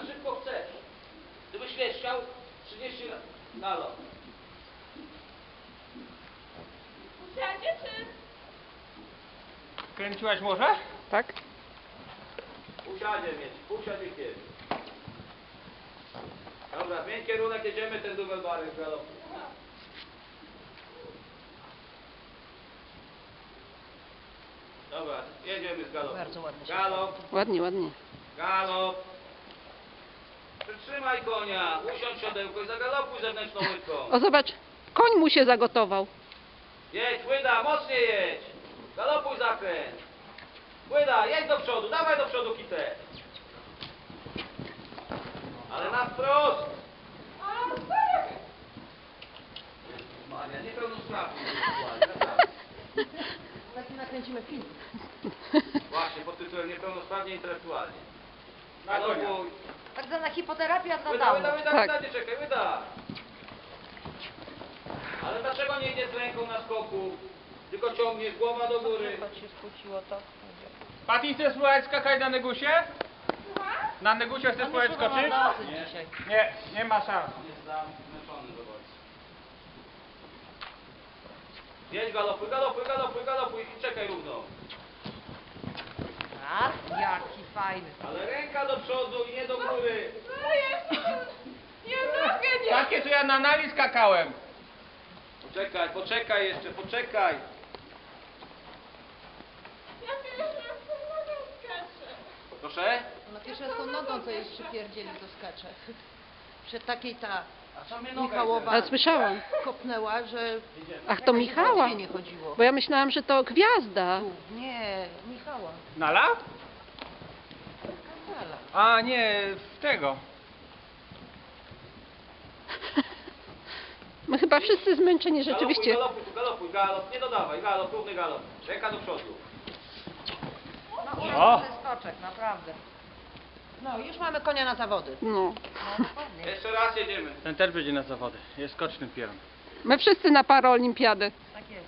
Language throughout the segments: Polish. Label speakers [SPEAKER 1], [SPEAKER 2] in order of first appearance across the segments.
[SPEAKER 1] za szybko chcesz. Gdybyś wiesz, chciał 30 lat. Halo.
[SPEAKER 2] Usiadzie czy?
[SPEAKER 3] Kręciłaś może?
[SPEAKER 4] Tak?
[SPEAKER 1] Usiadzie mieć, usiadzie kiedy. Dobra, zmień kierunek, jedziemy ten dubel barek galopu. Dobra, jedziemy z galopu.
[SPEAKER 5] Bardzo ładnie
[SPEAKER 1] Galop,
[SPEAKER 4] Ładnie, ładnie.
[SPEAKER 1] galop. Przytrzymaj konia, usiądź siodełko i zagalopuj zewnętrzną łydką.
[SPEAKER 4] O, zobacz, koń mu się zagotował.
[SPEAKER 1] Jedź, łyda, mocniej jedź. Galopuj zakręt. Łyda, jedź do przodu, dawaj do przodu kitę. Ale na wprost. Maria, niepełnosprawny. naprawdę.
[SPEAKER 5] Taki nakręcimy film.
[SPEAKER 1] Właśnie, pod tytułem niepełnosprawnie intelektualnie.
[SPEAKER 3] Na konia.
[SPEAKER 1] Galopuj.
[SPEAKER 5] Tak zwana hipoterapia dla
[SPEAKER 1] Łyda, łyda, łyda,
[SPEAKER 4] Tak.
[SPEAKER 1] łyda, nie czekaj, łyda. Ale dlaczego nie idzie z ręką na skoku? Tylko ciągniesz głowa do góry.
[SPEAKER 5] Się skłóciło to.
[SPEAKER 3] Pati, chcesz spróbować skakać na negusie? Na negusie chcesz spróbować skoczyć?
[SPEAKER 5] dzisiaj.
[SPEAKER 3] Nie, nie ma szans.
[SPEAKER 1] Jest zmęczony, zobacz. Jedź galopuj, galopuj, galopuj, galopuj i czekaj równo.
[SPEAKER 5] A, jaki fajny.
[SPEAKER 1] Ale ręka do przodu i nie do góry.
[SPEAKER 2] No jest! Nie mogę, nie!
[SPEAKER 3] Takie to ja na nali skakałem.
[SPEAKER 1] Poczekaj, poczekaj jeszcze, poczekaj.
[SPEAKER 2] Ja pierwszy raz tą nogą skaczę.
[SPEAKER 1] Proszę?
[SPEAKER 5] No pierwszy raz tą nogą to jest przypierdzieli do skacze. Przed takiej ta Michałowa
[SPEAKER 4] Ale słyszałam.
[SPEAKER 5] kopnęła, że
[SPEAKER 4] Ach, to Michała.
[SPEAKER 5] nie chodziło.
[SPEAKER 4] Bo ja myślałam, że to gwiazda.
[SPEAKER 5] Tu, Nie, Michała.
[SPEAKER 3] Nala?
[SPEAKER 5] Kazala.
[SPEAKER 3] A nie, w tego.
[SPEAKER 4] My chyba wszyscy zmęczeni rzeczywiście.
[SPEAKER 1] Galopuj, galopuj, galopuj, galop, nie dodawaj, galop, równy galop. Ręka do przodu.
[SPEAKER 5] No,
[SPEAKER 3] O!
[SPEAKER 5] skoczek, naprawdę. No, już mamy konia na zawody.
[SPEAKER 4] No.
[SPEAKER 5] No.
[SPEAKER 1] Jeszcze raz jedziemy.
[SPEAKER 3] Ten też będzie na zawody. Jest skocznym pieron.
[SPEAKER 4] My wszyscy na paraolimpiadę.
[SPEAKER 5] Tak jest.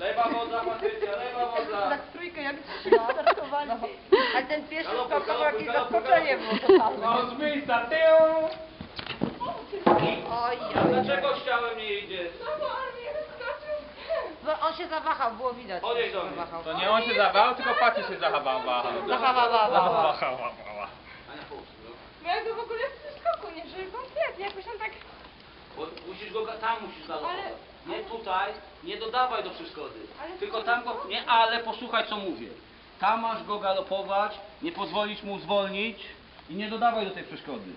[SPEAKER 1] Lewa wodza, Patrycja, lewa wodza.
[SPEAKER 5] Tak trójkę jak startowali. No, a ten pierwszy skok to jakieś zaskoczenie było totalne.
[SPEAKER 3] O, z miejsca tył!
[SPEAKER 5] Oj,
[SPEAKER 1] A
[SPEAKER 5] oj,
[SPEAKER 1] dlaczego chciałem nie idziesz?
[SPEAKER 2] No bo on mnie wyskoczył.
[SPEAKER 5] Bo on się zawahał, było widać. że
[SPEAKER 1] Podejdź
[SPEAKER 5] się
[SPEAKER 1] do mnie.
[SPEAKER 5] zawahał.
[SPEAKER 3] To nie on się zawał, tylko Pati się. Zachowała.
[SPEAKER 5] Zachowała.
[SPEAKER 1] Ania, połóż, no.
[SPEAKER 2] Bo ja go w ogóle w przeskoku nie żyję kompletnie. Jakoś tam tak...
[SPEAKER 1] Bo musisz go, tam musisz galopować.
[SPEAKER 2] Ale-
[SPEAKER 1] Nie tutaj, nie dodawaj do przeszkody.
[SPEAKER 2] Ale
[SPEAKER 1] Tylko tam go, nie, ale posłuchaj co mówię. Tam masz go galopować, nie pozwolić mu zwolnić i nie dodawaj do tej przeszkody.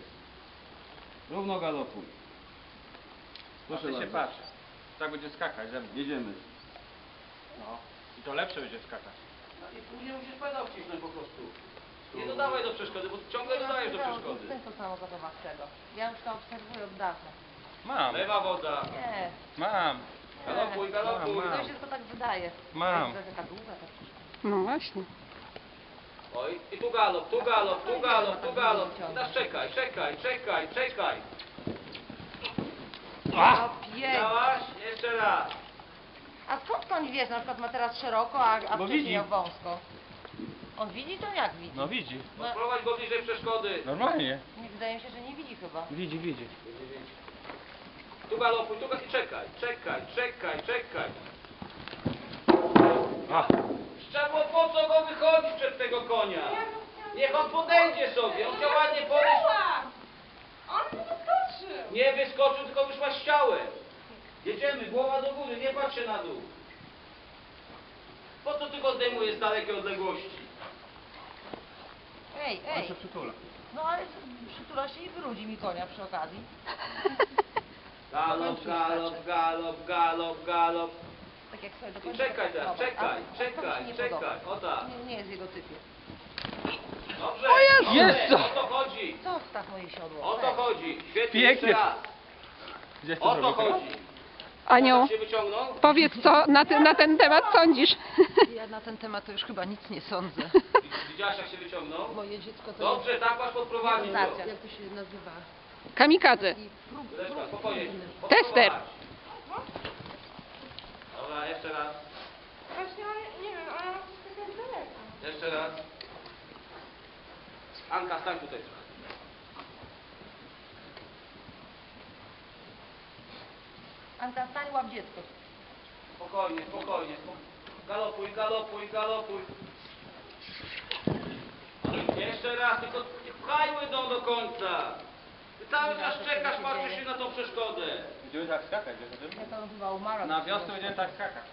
[SPEAKER 1] Równo galopuj. Proszę
[SPEAKER 3] się
[SPEAKER 1] bardzo.
[SPEAKER 3] patrz. Tak będzie skakać.
[SPEAKER 1] Jedziemy.
[SPEAKER 3] No. I to lepsze będzie skakać.
[SPEAKER 1] No i później musisz pedał wcisnąć po prostu. Nie dodawaj do przeszkody, bo ciągle dodajesz do przeszkody.
[SPEAKER 5] Ten to samo zachowawczego. Ja już to obserwuję od dawna.
[SPEAKER 3] Mam,
[SPEAKER 1] Lewa woda.
[SPEAKER 5] Nie,
[SPEAKER 3] mam,
[SPEAKER 1] Galopuj, galopuj.
[SPEAKER 3] Mam,
[SPEAKER 5] to się tylko tak wydaje.
[SPEAKER 3] Mam.
[SPEAKER 5] To jest taka długa ta.
[SPEAKER 4] No właśnie.
[SPEAKER 1] Oj, i tu galop, tu galop, tu galop, tu galop. I teraz czekaj, czekaj, czekaj, czekaj.
[SPEAKER 5] O, pięknie.
[SPEAKER 1] Dałaś? Jeszcze raz.
[SPEAKER 5] A skąd koń wie, że na przykład ma teraz szeroko, a, a
[SPEAKER 3] Bo
[SPEAKER 5] wcześniej
[SPEAKER 3] widzi.
[SPEAKER 5] miał wąsko? On widzi to jak widzi?
[SPEAKER 3] No widzi.
[SPEAKER 5] No,
[SPEAKER 1] Prowadź go bliżej przeszkody.
[SPEAKER 3] Normalnie.
[SPEAKER 5] nie wydaje mi się, że nie widzi chyba.
[SPEAKER 3] Widzi, widzi.
[SPEAKER 1] Tu galopuj, tu galopuj. Czekaj, czekaj, czekaj, czekaj.
[SPEAKER 3] A,
[SPEAKER 1] Szczerbo, po co go wychodzić przed tego konia? Niech on podejdzie sobie. On chciał ładnie podejść.
[SPEAKER 2] On wyskoczył.
[SPEAKER 1] Nie wyskoczył, tylko wyszła z ciałem. Jedziemy, głowa do góry, nie patrz się na dół. Po co ty go zdejmujesz z dalekiej odległości?
[SPEAKER 5] Ej,
[SPEAKER 3] on
[SPEAKER 5] ej.
[SPEAKER 3] się przytula.
[SPEAKER 5] No ale przytula się i wyrudzi mi konia przy okazji.
[SPEAKER 1] Galop, galop, galop, galop, galop.
[SPEAKER 5] Tak jak sobie do
[SPEAKER 1] I
[SPEAKER 5] końca
[SPEAKER 1] czekaj teraz,
[SPEAKER 5] podoba.
[SPEAKER 1] czekaj,
[SPEAKER 5] A-
[SPEAKER 1] czekaj,
[SPEAKER 5] nie
[SPEAKER 1] czekaj.
[SPEAKER 5] podoba.
[SPEAKER 1] O tak.
[SPEAKER 5] Nie, nie jest w jego typie.
[SPEAKER 1] Dobrze.
[SPEAKER 4] O Jezu!
[SPEAKER 3] Jest to!
[SPEAKER 1] O to chodzi.
[SPEAKER 5] Zostaw moje siodło.
[SPEAKER 1] O to
[SPEAKER 5] weź.
[SPEAKER 1] chodzi. Świetnie,
[SPEAKER 3] Pięknie.
[SPEAKER 1] jeszcze raz.
[SPEAKER 3] Gdzieś
[SPEAKER 1] O to
[SPEAKER 3] teraz?
[SPEAKER 1] chodzi.
[SPEAKER 4] Anioł,
[SPEAKER 1] Tak się wyciągnął?
[SPEAKER 4] powiedz co na, ty, na ten temat sądzisz.
[SPEAKER 5] Ja na ten temat to już chyba nic nie sądzę.
[SPEAKER 1] Widziałaś jak się wyciągnął?
[SPEAKER 5] Moje dziecko to
[SPEAKER 1] Dobrze, tak masz podprowadzić go.
[SPEAKER 5] jest... Jak to się nazywa?
[SPEAKER 4] Kamikadze. Tester.
[SPEAKER 1] Dobra, jeszcze raz.
[SPEAKER 2] Właśnie on, nie wiem, ona skakać daleko.
[SPEAKER 1] Jeszcze raz. Anka, stań tutaj trochę.
[SPEAKER 5] Anka, stań, łap dziecko.
[SPEAKER 1] Spokojnie, spokojnie. spok- Galopuj, galopuj, galopuj. Jeszcze raz, tylko nie pchaj łydą do końca. Ty cały czas czekasz, patrzysz się na tą przeszkodę.
[SPEAKER 3] Będziemy tak skakać, wiesz o tym?
[SPEAKER 5] Ja to chyba umarła.
[SPEAKER 3] Na wiosnę będziemy tak skakać.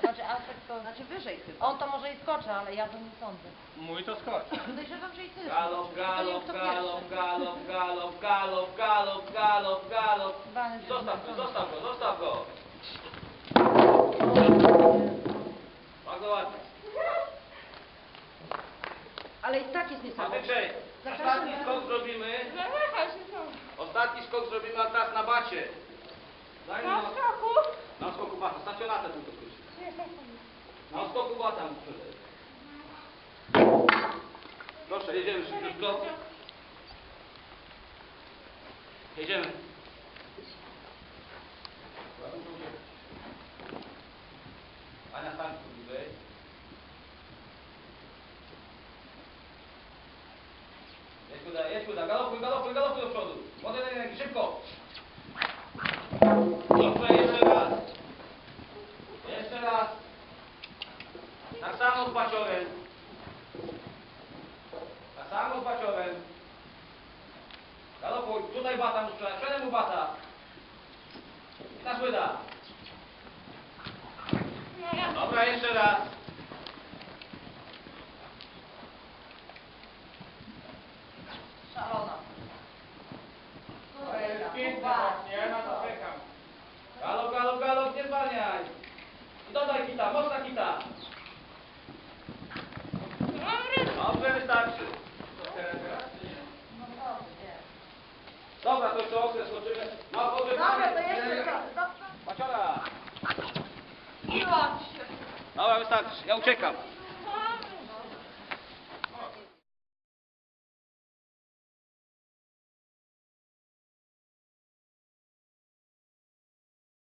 [SPEAKER 5] Znaczy, Aspek to... Znaczy wyżej chyba. On to może i skoczy, ale ja to nie sądzę.
[SPEAKER 3] Mój to skocz.
[SPEAKER 5] Podejrzewam, że i ty.
[SPEAKER 1] Galop,
[SPEAKER 5] To nie wiem,
[SPEAKER 1] galop,
[SPEAKER 5] kto
[SPEAKER 1] galop,
[SPEAKER 5] pierwszy.
[SPEAKER 1] galop, galop, galop, galop, galop, galop.
[SPEAKER 5] Bany, że
[SPEAKER 1] Zostaw go, zostaw go, zostaw go. Bardzo ładnie.
[SPEAKER 5] Ale i tak jest niesamowite.
[SPEAKER 1] Patyczek, ostatni skok zrobimy.
[SPEAKER 2] Zawaha się są.
[SPEAKER 1] Ostatni skok zrobimy, a teraz na bacie. Daj
[SPEAKER 2] Na skoku?
[SPEAKER 1] na skoku bata, stacjonatę tylko Na skoku bata mu sprzedaj. Proszę, jedziemy szybciutko. Jedziemy. Ania, stań tu bliżej. Jedź kuda, jedź kuda, galopuj, galopuj, galopuj do przodu. Młody szybko. Dobrze, jeszcze raz. Jeszcze raz. Tak samo z baciorem. Tak samo z baciorem. Galopuj, tutaj bata mu sprzedaj, sprzedaj mu bata. I na słyda. Dobra, jeszcze raz.
[SPEAKER 5] Szalona.
[SPEAKER 3] To jest piękne właśnie, ja na to czekam.
[SPEAKER 1] Galop, galop, galop, nie zwalniaj. I dodaj kita, mocna kita.
[SPEAKER 2] mam ręce.
[SPEAKER 1] Dobrze, wystarczy. Dobra, to jeszcze okres skoczymy. No,
[SPEAKER 5] Dobra, to jeszcze raz. Dobrze.
[SPEAKER 1] Baciora.
[SPEAKER 5] Miła się.
[SPEAKER 1] Dobra, wystarczy. Ja uciekam.